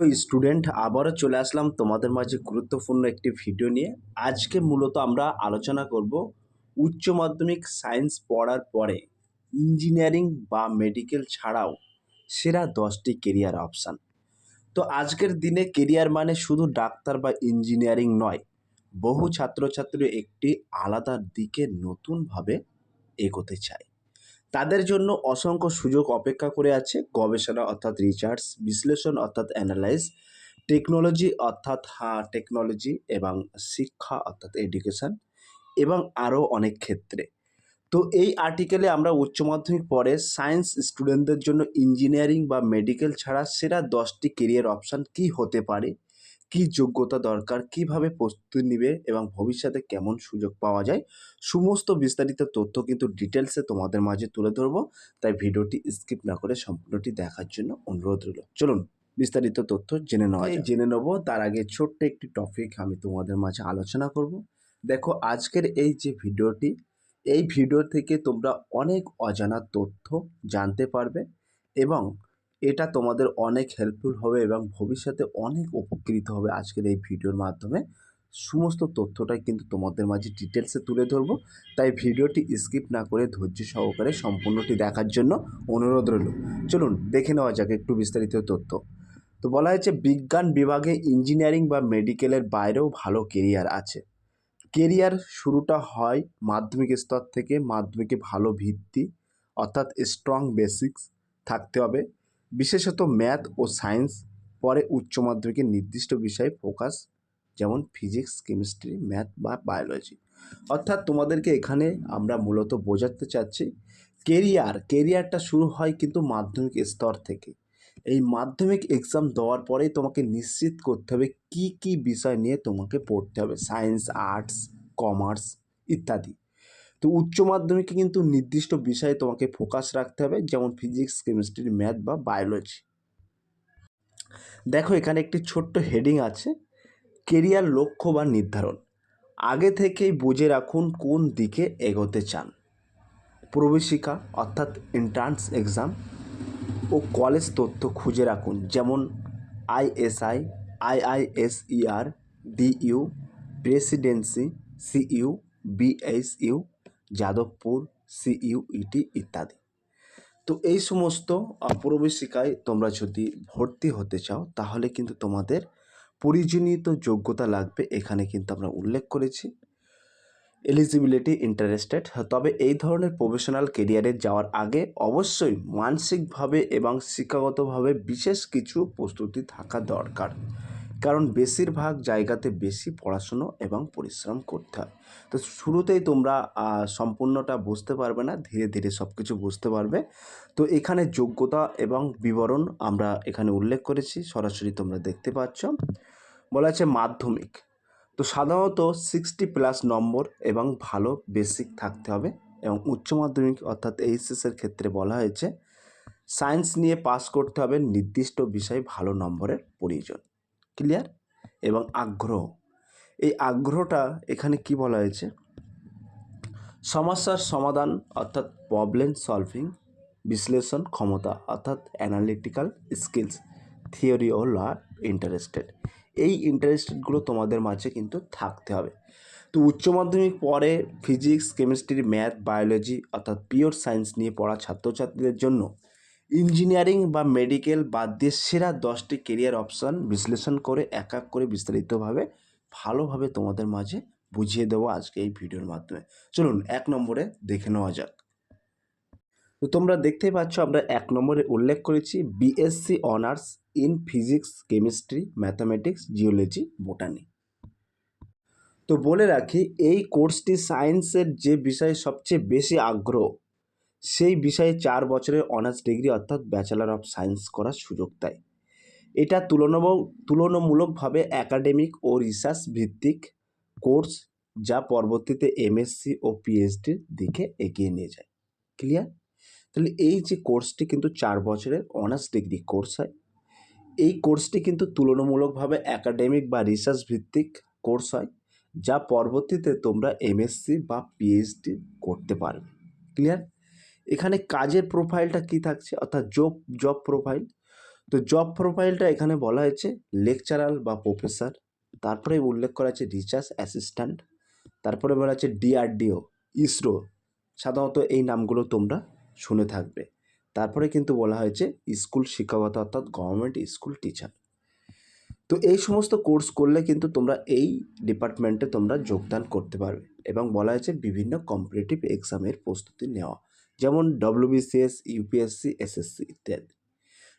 Student আবারও চলে আসলাম তোমাদের মাঝে গুরুত্বপূর্ণ একটি ভিডিও নিয়ে। আজকে মূলত আমরা আলোচনা করব উচ্চ মাধ্যমিক সায়েন্স পড়ার পরে ইঞ্জিনিয়ারিং বা মেডিকেল ছাড়াও সেরা দশটি কেরিয়ার অপশান তো আজকের দিনে কেরিয়ার মানে শুধু ডাক্তার বা ইঞ্জিনিয়ারিং নয়, বহু ছাত্রছাত্রী একটি আলাদা দিকে নতুনভাবে এগোতে চায়। তাদের জন্য অসংখ্য সুযোগ অপেক্ষা করে আছে গবেষণা অর্থাৎ রিসার্চ বিশ্লেষণ অর্থাৎ অ্যানালাইজ টেকনোলজি অর্থাৎ টেকনোলজি এবং শিক্ষা অর্থাৎ এডুকেশন এবং আরও অনেক ক্ষেত্রে। তো এই আর্টিকেলে আমরা উচ্চ মাধ্যমিক পরে সায়েন্স স্টুডেন্টদের জন্য ইঞ্জিনিয়ারিং বা মেডিকেল ছাড়া সেরা দশটি কেরিয়ার অপশান কী হতে পারে? কী যোগ্যতা দরকার কীভাবে প্রস্তুতি নেবে এবং ভবিষ্যতে কেমন সুযোগ পাওয়া যায় সমস্ত বিস্তারিত তথ্য কিন্তু ডিটেলসে তোমাদের মাঝে তুলে ধরবো। তাই ভিডিওটি স্কিপ না করে সম্পূর্ণটি দেখার জন্য অনুরোধ রইল। চলুন বিস্তারিত তথ্য জেনে নেওয়া জেনে নেব তার আগে ছোট্ট একটি টপিক আমি তোমাদের মাঝে আলোচনা করব। দেখো আজকের এই যে ভিডিওটি এই ভিডিও থেকে তোমরা অনেক অজানা তথ্য জানতে পারবে এবং এটা তোমাদের অনেক হেল্পফুল হবে এবং ভবিষ্যতে অনেক উপকৃত হবে আজকের এই ভিডিওর মাধ্যমে। সমস্ত তথ্যটাই কিন্তু তোমাদের মাঝে ডিটেলসে তুলে ধরবো। তাই ভিডিওটি স্কিপ না করে ধৈর্য সহকারে সম্পূর্ণটি দেখার জন্য অনুরোধ রইল। চলুন দেখে নেওয়া যাক একটু বিস্তারিত তথ্য। তো বলা হয়েছে, বিজ্ঞান বিভাগে ইঞ্জিনিয়ারিং বা মেডিকেলের বাইরেও ভালো কেরিয়ার আছে। কেরিয়ার শুরুটা হয় মাধ্যমিক স্তর থেকে মাধ্যমিকে ভালো ভিত্তি, অর্থাৎ স্ট্রং বেসিক্স থাকতে হবে। বিশেষত ম্যাথ ও সায়েন্স, পরে উচ্চ মাধ্যমিকের নির্দিষ্ট বিষয়ে ফোকাস, যেমন ফিজিক্স, কেমিস্ট্রি, ম্যাথ বা বায়োলজি। অর্থাৎ তোমাদেরকে এখানে আমরা মূলত বোঝাতে চাচ্ছি, কেরিয়ার, কেরিয়ারটা শুরু হয় কিন্তু মাধ্যমিক স্তর থেকে। এই মাধ্যমিক এক্সাম দেওয়ার পরেই তোমাকে নিশ্চিত করতে হবে কি কি বিষয় নিয়ে তোমাকে পড়তে হবে, সায়েন্স, আর্টস, কমার্স ইত্যাদি। তো উচ্চ মাধ্যমিকে কিন্তু নির্দিষ্ট বিষয়ে তোমাকে ফোকাস রাখতে হবে, যেমন ফিজিক্স কেমিস্ট্রি ম্যাথ বা বায়োলজি দেখো, এখানে একটি ছোট্ট হেডিং আছে কেরিয়ার লক্ষ্য বা নির্ধারণ। আগে থেকেই বুঝে রাখুন কোন দিকে এগোতে চান। প্রবেশিকা, অর্থাৎ এন্ট্রান্স এক্সাম ও কলেজ তথ্য খুঁজে রাখুন, যেমন ISI IISER DU Presidency CU BSU Jadavpur, CUET ইত্যাদি। তো এই সমস্ত প্রবেশিকায় তোমরা যদি ভর্তি হতে চাও, তাহলে কিন্তু তোমাদের প্রয়োজনীয় যোগ্যতা লাগবে। এখানে কিন্তু আমরা উল্লেখ করেছি। এলিজিবিলিটি ইন্টারেস্টেড তবে এই ধরনের প্রফেশনাল কেরিয়ারে যাওয়ার আগে অবশ্যই মানসিকভাবে এবং শিক্ষাগতভাবে বিশেষ কিছু প্রস্তুতি থাকা দরকার। কারণ বেশিরভাগ জায়গাতে বেশি পড়াশুনো এবং পরিশ্রম করতে হয়। তো শুরুতেই তোমরা সম্পূর্ণটা বুঝতে পারবে না, ধীরে ধীরে সব কিছু বুঝতে পারবে। তো এখানে যোগ্যতা এবং বিবরণ আমরা এখানে উল্লেখ করেছি, সরাসরি তোমরা দেখতে পাচ্ছ। বলা আছে মাধ্যমিক। তো সাধারণত সিক্সটি প্লাস নম্বর এবং ভালো বেসিক থাকতে হবে এবং উচ্চ মাধ্যমিক অর্থাৎ এইচএসের ক্ষেত্রে বলা হয়েছে। সায়েন্স নিয়ে পাস করতে হবে নির্দিষ্ট বিষয়ে ভালো নম্বরের প্রয়োজন। ক্লিয়ার এবং আগ্রহ। এই আগ্রহটা এখানে কি বলা হয়েছে? সমস্যার সমাধান অর্থাৎ প্রবলেম সলভিং বিশ্লেষণ ক্ষমতা অর্থাৎ অ্যানালিটিক্যাল স্কিলস থিওরি ও ল ইন্টারেস্টেড এই ইন্টারেস্টেডগুলো তোমাদের মাঝে কিন্তু থাকতে হবে। তো উচ্চ মাধ্যমিক পরে ফিজিক্স কেমিস্ট্রি ম্যাথ বায়োলজি অর্থাৎ পিওর সায়েন্স নিয়ে পড়া ছাত্রছাত্রীদের জন্য ইঞ্জিনিয়ারিং বা মেডিকেল বাদ দিয়ে সেরা দশটি কেরিয়ার অপশান বিশ্লেষণ করে এক এক করে বিস্তারিতভাবে ভালোভাবে তোমাদের মাঝে বুঝিয়ে দেবো আজকে এই ভিডিওর মাধ্যমে। চলুন, এক নম্বরে দেখে নেওয়া যাক। তো তোমরা দেখতেই পাচ্ছ, আমরা এক নম্বরে উল্লেখ করেছি BSc honours in physics chemistry mathematics geology botany তো বলে রাখি, এই কোর্সটি সায়েন্সের যে বিষয়ে সবচেয়ে বেশি আগ্রহ সেই বিষয়ে চার বছরের অনার্স ডিগ্রি অর্থাৎ ব্যাচেলার অফ সায়েন্স করার সুযোগ দেয়। এটা তুলনাম তুলনামূলকভাবে একাডেমিক ও রিসার্চ ভিত্তিক কোর্স যা পরবর্তীতে এমএসসি ও পিএইচডির দিকে এগিয়ে নিয়ে যায়। ক্লিয়ার তাহলে এই যে কোর্সটি কিন্তু চার বছরের অনার্স ডিগ্রি কোর্স হয়, এই কোর্সটি কিন্তু তুলনামূলকভাবে একাডেমিক বা রিসার্চ ভিত্তিক কোর্স হয়, যা পরবর্তীতে তোমরা এমএসসি বা পিএইচডি করতে পারবে। ক্লিয়ার এখানে কাজের প্রোফাইলটা কি থাকছে? অর্থাৎ জব জব প্রোফাইল তো জব প্রোফাইলটা এখানে বলা হয়েছে লেকচারাল বা প্রফেসর তারপরে উল্লেখ করা আছে রিসার্চ অ্যাসিস্ট্যান্ট তারপরে বলা আছে ডিআরডিও ইসরো সাধারণত এই নামগুলো তোমরা শুনে থাকবে। তারপরে কিন্তু বলা হয়েছে স্কুল শিক্ষকতা, অর্থাৎ গভর্নমেন্ট স্কুল টিচার তো এই সমস্ত কোর্স করলে কিন্তু তোমরা এই ডিপার্টমেন্টে তোমরা যোগদান করতে পারবে এবং বলা হয়েছে বিভিন্ন কম্পিটিটিভ এক্সামের প্রস্তুতি নেওয়া। যেমন ডব্লিউবিসিএস ইউপিএসসি এসএসসি ইত্যাদি।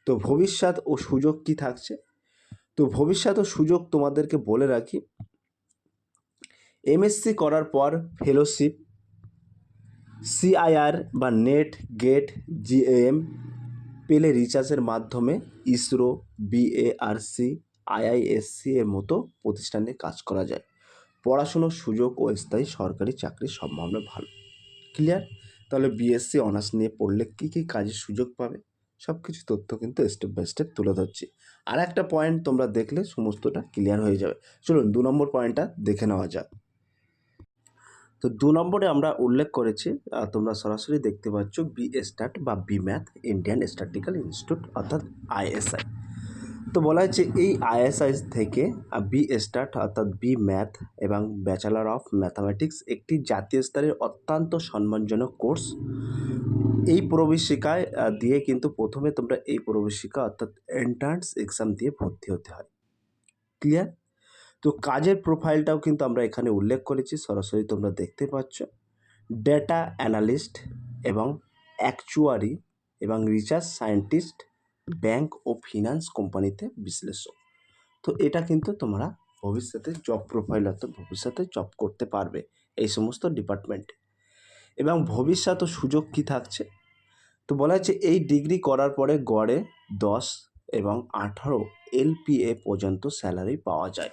তো ভবিষ্যৎ ও সুযোগ কি থাকছে? তো ভবিষ্যৎ ও সুযোগ তোমাদেরকে বলে রাখি এমএসসি করার পর ফেলোশিপ সিআইআর বা নেট গেট জিএম পেলে রিচার্জের মাধ্যমে ইসরো বিএআরসি আইআইএসসি এর মতো প্রতিষ্ঠানে কাজ করা যায়। পড়াশুনোর সুযোগ ও স্থায়ী সরকারি চাকরির সম্ভাবনা ভালো। ক্লিয়ার তাহলে বিএসসি অনার্স নিয়ে পড়লে কী কী কাজের সুযোগ পাবে? সব কিছু তথ্য কিন্তু স্টেপ বাই স্টেপ তুলে ধরছি। আর একটা পয়েন্ট তোমরা দেখলে সমস্তটা ক্লিয়ার হয়ে যাবে। চলুন দু নম্বর পয়েন্টটা দেখে নেওয়া যাক। তো দু নম্বরে আমরা উল্লেখ করেছি তোমরা সরাসরি দেখতে পাচ্ছ বি স্টার্ট বা B math Indian statistical institute অর্থাৎ আইএসআই তো বলা হচ্ছে এই আইএসআই থেকে বি স্টার্ট অর্থাৎ বি ম্যাথ এবং ব্যাচেলার অফ ম্যাথামেটিক্স একটি জাতীয় স্তরের অত্যন্ত সম্মানজনক কোর্স এই প্রবেশিকায় দিয়ে কিন্তু প্রথমে তোমরা এই প্রবেশিকা, অর্থাৎ এন্ট্রান্স এক্সাম দিয়ে ভর্তি হতে হয়। ক্লিয়ার তো কাজের প্রোফাইলটাও কিন্তু আমরা এখানে উল্লেখ করেছি, সরাসরি তোমরা দেখতে পাচ্ছ। ডেটা অ্যানালিস্ট এবং অ্যাকচুয়ারি এবং রিসার্চ সায়েন্টিস্ট ব্যাংক ও ফিনান্স কোম্পানিতে বিশ্লেষক। তো এটা কিন্তু তোমরা ভবিষ্যতে জব প্রোফাইল অর্থাৎ ভবিষ্যতে জব করতে পারবে এই সমস্ত ডিপার্টমেন্টে এবং ভবিষ্যৎ ও সুযোগ কী থাকছে? তো বলা হচ্ছে এই ডিগ্রি করার পরে গড়ে দশ এবং আঠারো এলপিএ পর্যন্ত স্যালারি পাওয়া যায়।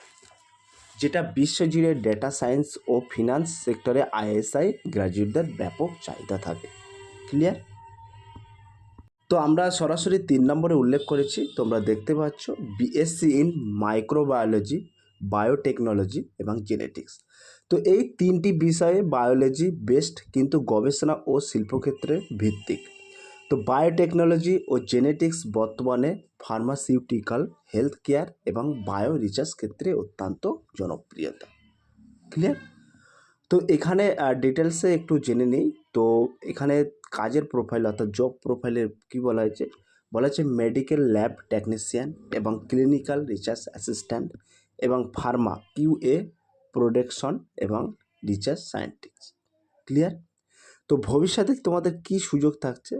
যেটা বিশ্বজুড়ে ডেটা সায়েন্স ও ফিনান্স সেক্টরে আইএসআই গ্র্যাজুয়েটদের ব্যাপক চাহিদা থাকে। ক্লিয়ার তো আমরা সরাসরি তিন নম্বরে উল্লেখ করেছি, তোমরা দেখতে পাচ্ছ বিএসসি ইন মাইক্রোবায়োলজি বায়োটেকনোলজি এবং জেনেটিক্স তো এই তিনটি বিষয়ে বায়োলজি বেস্ট কিন্তু গবেষণা ও শিল্পক্ষেত্রে ভিত্তিক। তো বায়োটেকনোলজি ও জেনেটিক্স বর্তমানে ফার্মাসিউটিক্যাল হেলথ কেয়ার এবং বায়ো রিসার্চ ক্ষেত্রে অত্যন্ত জনপ্রিয়তা। ক্লিয়ার তো এখানে ডিটেলসে একটু জেনে নিই। তো এখানে কাজের প্রোফাইল অর্থাৎ জব প্রোফাইলের কী বলা হয়েছে? বলা হয়েছে মেডিকেল ল্যাব টেকনিশিয়ান এবং ক্লিনিক্যাল রিসার্চ অ্যাসিস্ট্যান্ট এবং ফার্মা কিউএ প্রোডাকশন এবং রিসার্চ সায়েন্টিস্ট ক্লিয়ার তো ভবিষ্যতে তোমাদের কি সুযোগ থাকছে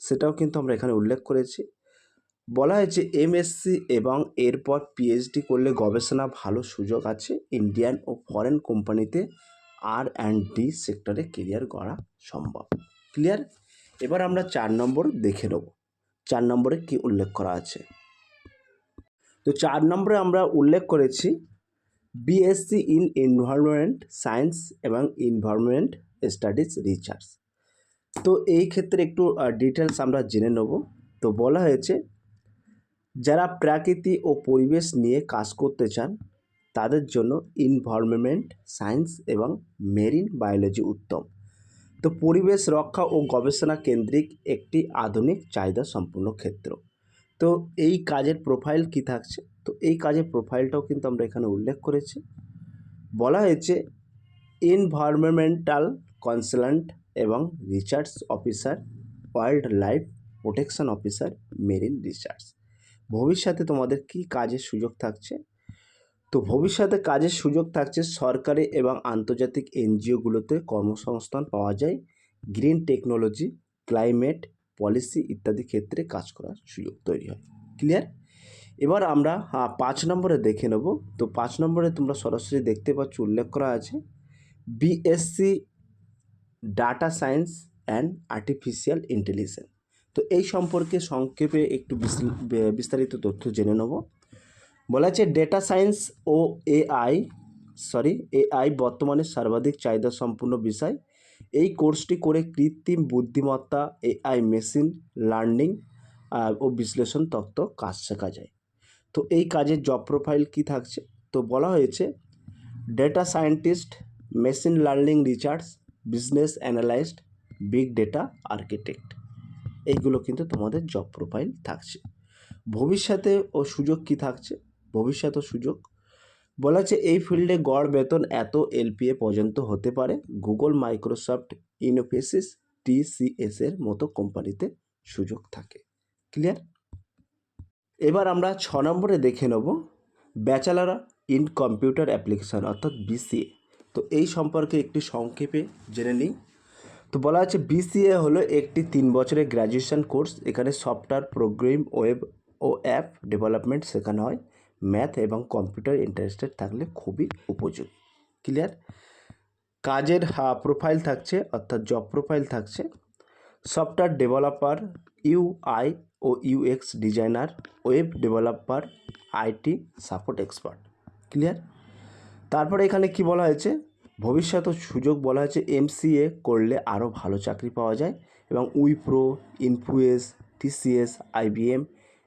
সেটাও কিন্তু আমরা এখানে উল্লেখ করেছি। বলা হয়েছে এমএসসি এবং এরপর পিএইচডি করলে গবেষণা ভালো সুযোগ আছে। ইন্ডিয়ান ও ফরেন কোম্পানিতে আর অ্যান্ড ডি সেক্টরে কেরিয়ার গড়া সম্ভব। ক্লিয়ার এবার আমরা চার নম্বর দেখে নেব। চার নম্বরে কি উল্লেখ করা আছে? তো চার নম্বরে আমরা উল্লেখ করেছি বিএসসি ইন এনভায়রনমেন্ট সায়েন্স এবং এনভায়রনমেন্ট স্টাডিজ রিসার্চ তো এই ক্ষেত্রে একটু ডিটেলস আমরা জেনে নেব। তো বলা হয়েছে, যারা প্রাকৃতি ও পরিবেশ নিয়ে কাজ করতে চান, তাদের জন্য ইনভায়রনমেন্ট সায়েন্স এবং মেরিন বায়োলজি উত্তম। তো পরিবেশ রক্ষা ও গবেষণা কেন্দ্রিক একটি আধুনিক চাহিদা সম্পূর্ণ ক্ষেত্র। তো এই কাজের প্রোফাইল কি থাকছে? তো এই কাজের প্রোফাইলটাও কিন্তু আমরা এখানে উল্লেখ করেছি। বলা হয়েছে এনভায়রনমেন্টাল কনসালট্যান্ট এবং research officer wildlife protection officer marine research ভবিষ্যতে তোমাদের কি কাজের সুযোগ থাকছে? তো ভবিষ্যতে কাজের সুযোগ থাকছে সরকারি এবং আন্তর্জাতিক এনজিওগুলোতে কর্মসংস্থান পাওয়া যায়, গ্রিন টেকনোলজি, ক্লাইমেট পলিসি ইত্যাদি ক্ষেত্রে কাজ করার সুযোগ তৈরি হয়। ক্লিয়ার? এবার আমরা পাঁচ নম্বরে দেখে নেব। তো পাঁচ নম্বরে তোমরা সরাসরি দেখতে পাচ্ছ, উল্লেখ করা আছে BSc data science and artificial intelligence তো এই সম্পর্কে সংক্ষেপে একটু বিস্তারিত তথ্য জেনে নেব। বলা আছে ডেটা সায়েন্স ও এআই সরি এআই বর্তমানে সর্বাধিক চাহিদা সম্পূর্ণ বিষয়। এই কোর্সটি করে কৃত্রিম বুদ্ধিমত্তা এআই মেশিন লার্নিং ও বিশ্লেষণ তত্ত্ব কাজ শেখা যায়। তো এই কাজের জব প্রোফাইল কি থাকছে? তো বলা হয়েছে data scientist machine learning research business analyst big data architect এইগুলো কিন্তু তোমাদের জব প্রোফাইল থাকছে। ভবিষ্যতে ও সুযোগ কি থাকছে? ভবিষ্যৎ সুযোগ। বলা হচ্ছে, এই ফিল্ডে গড় বেতন এত এলপিএ পর্যন্ত হতে পারে। গুগল, মাইক্রোসফট, ইনোফেসিস, টিসিএস এর মতো কোম্পানিতে সুযোগ থাকে। ক্লিয়ার? এবার আমরা ছ নম্বরে দেখে নেব, ব্যাচেলার ইন কম্পিউটার অ্যাপ্লিকেশন, অর্থাৎ বিসিএ। তো এই সম্পর্কে একটি সংক্ষেপে জেনে নিই। তো বলা হচ্ছে, বিসিএ হলো একটি তিন বছরের গ্র্যাজুয়েশন কোর্স এখানে সফটওয়্যার প্রোগ্রাম ওয়েব ও অ্যাপ ডেভেলপমেন্ট শেখানো হয়। ম্যাথ এবং কম্পিউটার ইন্টারেস্টেড থাকলে খুবই উপযোগী। ক্লিয়ার কাজের প্রোফাইল থাকছে, অর্থাৎ জব প্রোফাইল থাকছে। Software developer UI O UX designer web developer IT support expert clear তারপরে এখানে কি বলা হয়েছে? ভবিষ্যৎ সুযোগ বলা হয়েছে এমসিএ করলে আরও ভালো চাকরি পাওয়া যায় এবং উইপ্রো, ইনফুয়েস, টিসিএস আইবিএম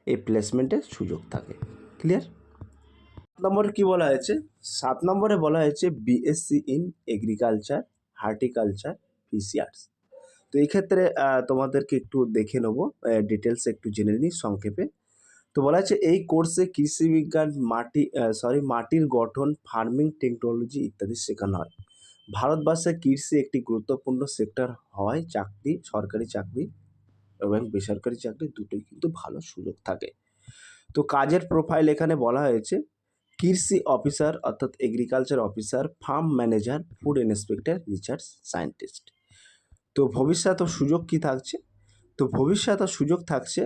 এই প্লেসমেন্টের সুযোগ থাকে। ক্লিয়ার নম্বরে কি বলা হয়েছে? সাত নম্বরে বলা হয়েছে BSc in agriculture horticulture fisheries তো এই ক্ষেত্রে তোমাদেরকে একটু দেখে নেব ডিটেলস একটু জেনে নিই সংক্ষেপে। তো বলা হচ্ছে এই কোর্সে কৃষি বিজ্ঞান, মাটি সরি মাটির গঠন ফার্মিং টেকনোলজি ইত্যাদি শেখানো হয়। ভারতবর্ষে কৃষি একটি গুরুত্বপূর্ণ সেক্টর হওয়ায় চাকরি, সরকারি চাকরি এবং বেসরকারি চাকরি দুটোই কিন্তু ভালো সুযোগ থাকে। তো কাজের প্রোফাইল এখানে বলা হয়েছে কৃষি অফিসার অর্থাৎ agriculture officer farm manager food inspector research scientist তো ভবিষ্যৎ ও সুযোগ কি থাকছে? তো ভবিষ্যৎ ও সুযোগ থাকছে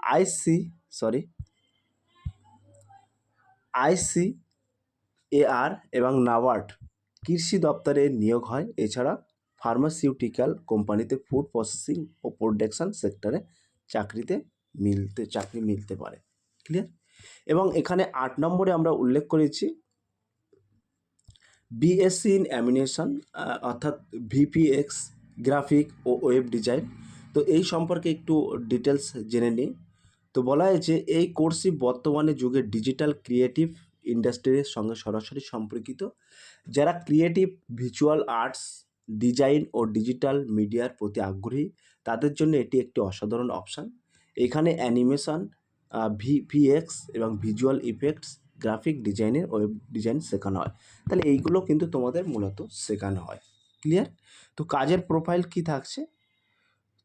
আইসি সরি আইসি এআর এবং নাবার্ড কৃষি দপ্তরে নিয়োগ হয়। এছাড়া ফার্মাসিউটিক্যাল কোম্পানিতে ফুড প্রসেসিং ও প্রোডাকশন সেক্টরে চাকরিতে মিলতে, চাকরি মিলতে পারে। ক্লিয়ার এবং এখানে আট নম্বরে আমরা উল্লেখ করেছি বিএসসি ইন অ্যামিনেশন অর্থাৎ ভিপিএক্স গ্রাফিক ও ওয়েব ডিজাইন তো এই সম্পর্কে একটু ডিটেলস জেনে নিই। তো বলা হয়েছে, এই কোর্সই বর্তমানে যুগে ডিজিটাল ক্রিয়েটিভ ইন্ডাস্ট্রির সঙ্গে সরাসরি সম্পর্কিত। যারা ক্রিয়েটিভ ভিজুয়াল আর্টস ডিজাইন ও ডিজিটাল মিডিয়ার প্রতি আগ্রহী, তাদের জন্য এটি একটি অসাধারণ অপশান এখানে অ্যানিমেশন ভিপিএক্স এবং ভিজুয়াল ইফেক্টস গ্রাফিক ডিজাইনের ওয়েব ডিজাইন শেখানো হয়। তাহলে এইগুলো কিন্তু তোমাদের মূলত শেখানো হয়। ক্লিয়ার তো কাজের প্রোফাইল কি থাকছে?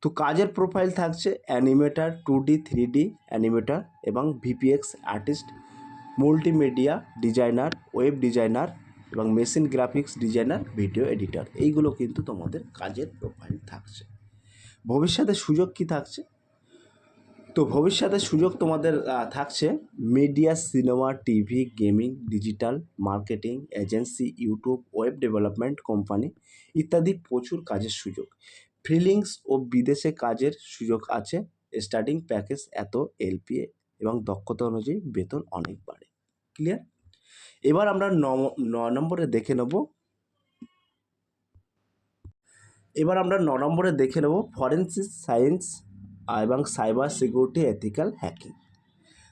তো কাজের প্রোফাইল থাকছে animator two D three D animator এবং VFX artist multimedia designer web designer এবং machine graphics designer video editor এইগুলো কিন্তু তোমাদের কাজের প্রোফাইল থাকছে। ভবিষ্যতে সুযোগ কি থাকছে? তো ভবিষ্যতে সুযোগ তোমাদের থাকছে। Media, cinema, TV, gaming, digital marketing agency, YouTube, web development company ইত্যাদি প্রচুর কাজের সুযোগ। ফ্রিলিংস ও বিদেশে কাজের সুযোগ আছে। স্টার্টিং প্যাকেজ এত এলপিএ এবং দক্ষতা অনুযায়ী বেতন অনেক বাড়ে। ক্লিয়ার? এবার আমরা ন নম্বরে দেখে নেব। এবার আমরা ন নম্বরে দেখে নেব। ফরেন্সিক সায়েন্স এবং সাইবার সিকিউরিটি এথিক্যাল হ্যাকিং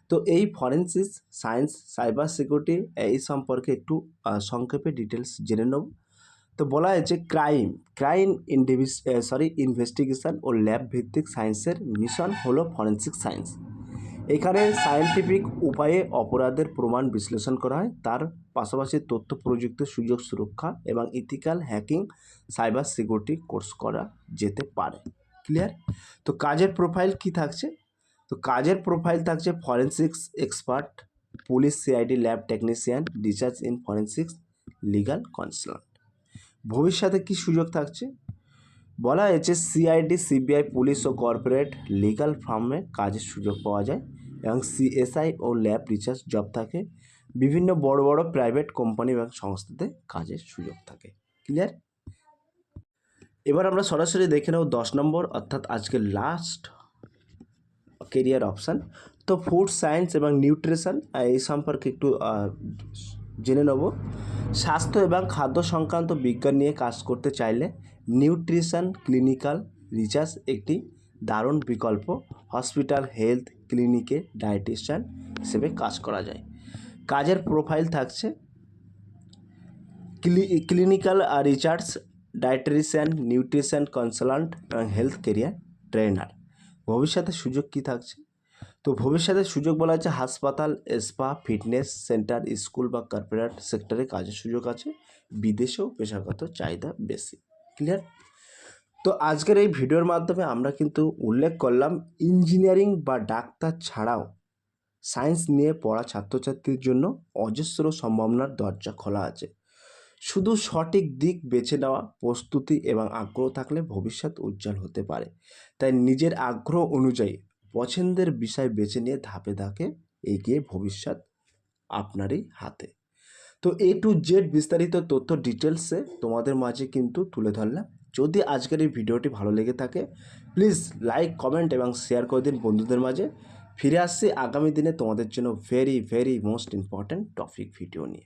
তো এই ফরেন্সিক সায়েন্স সাইবার সিকিউরিটি এই সম্পর্কে একটু সংক্ষেপে ডিটেলস জেনে নেব। তো বলা হয়েছে ক্রাইম ক্রাইম ইনডিভিস সরি ইনভেস্টিগেশন ও ল্যাব ভিত্তিক সায়েন্সের মিশন হলো ফরেন্সিক সায়েন্স এখানে সায়েন্টিফিক উপায়ে অপরাধের প্রমাণ বিশ্লেষণ করা হয়। তার পাশাপাশি তথ্য প্রযুক্তির সুযোগ সুরক্ষা এবং ethical hacking cyber security course করা যেতে পারে। ক্লিয়ার তো কাজের প্রোফাইল কি থাকছে? তো কাজের প্রোফাইল থাকছে forensics expert police CID lab technician research in forensics legal consult ভবিষ্যতে কি সুযোগ থাকছে? বলা হয়েছে সিআইডি সিবিআই পুলিশ ও কর্পোরেট লিগাল ফার্মে কাজের সুযোগ পাওয়া যায় এবং সিএসআই ও ল্যাব রিসার্চ জব থাকে। বিভিন্ন বড় বড় প্রাইভেট কোম্পানি এবং সংস্থাতে কাজের সুযোগ থাকে। ক্লিয়ার এবার আমরা সরাসরি দেখে নেব দশ নম্বর, অর্থাৎ আজকে লাস্ট কেরিয়ার অপশান তো ফুড সায়েন্স এবং নিউট্রিশন এই সম্পর্কে একটু জেনে নেব। স্বাস্থ্য এবং খাদ্য সংক্রান্ত বিজ্ঞান নিয়ে কাজ করতে চাইলে নিউট্রিশন ক্লিনিক্যাল রিসার্চ একটি দারুণ বিকল্প। হসপিটাল হেলথ ক্লিনিকে ডায়েটিশিয়ান হিসেবে কাজ করা যায়। কাজের প্রোফাইল থাকছে clinical research dietitian nutrition consultant, এবং হেলথ কেরিয়ার ট্রেনার ভবিষ্যতে সুযোগ কী থাকছে? তো ভবিষ্যতে সুযোগ বলা হচ্ছে হাসপাতাল, স্পা, ফিটনেস সেন্টার, স্কুল বা কর্পোরেট সেক্টরে কাজের সুযোগ আছে। বিদেশেও পেশাগত চাহিদা বেশি। ক্লিয়ার তো আজকের এই ভিডিওর মাধ্যমে আমরা কিন্তু উল্লেখ করলাম ইঞ্জিনিয়ারিং বা ডাক্তার ছাড়াও সায়েন্স নিয়ে পড়া ছাত্রছাত্রীর জন্য অজস্র সম্ভাবনার দরজা খোলা আছে। শুধু সঠিক দিক বেছে নেওয়া, প্রস্তুতি এবং আগ্রহ থাকলে ভবিষ্যৎ উজ্জ্বল হতে পারে। তাই নিজের আগ্রহ অনুযায়ী পছন্দের বিষয় বেছে নিয়ে ধাপে ধাপে এগিয়ে ভবিষ্যৎ আপনারই হাতে। তো এ টু জেড বিস্তারিত তথ্য ডিটেলসে তোমাদের মাঝে কিন্তু তুলে ধরলাম। যদি আজকের এই ভিডিওটি ভালো লেগে থাকে প্লিজ লাইক কমেন্ট এবং শেয়ার করে দিন বন্ধুদের মাঝে। ফিরে আসছি আগামী দিনে তোমাদের জন্য very very most important topic video নিয়ে।